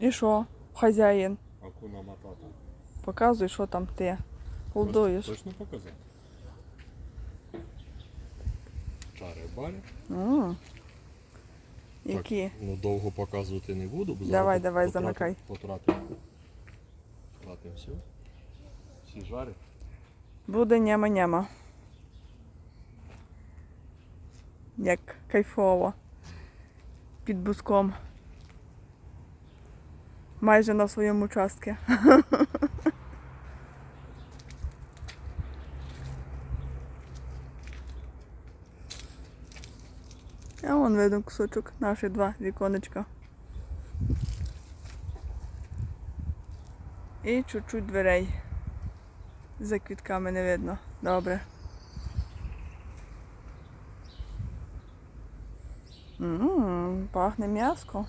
І що? Хазяїн. Акуна матата. Показуй, що там ти. Колдуєш. Точно показати? Чари барі. Які? Так, ну довго показувати не буду, бо Давай, зараз давай, потратим- замикай. Потратимо. Потратимо все. Всі жари. Буде няма-няма. Як кайфово. Під буском. Майже на своєму участку. А вон видно кусочок, наші два віконечка. І чуть-чуть дверей. За квітками не видно. Добре. Ммм, пахне м'яско.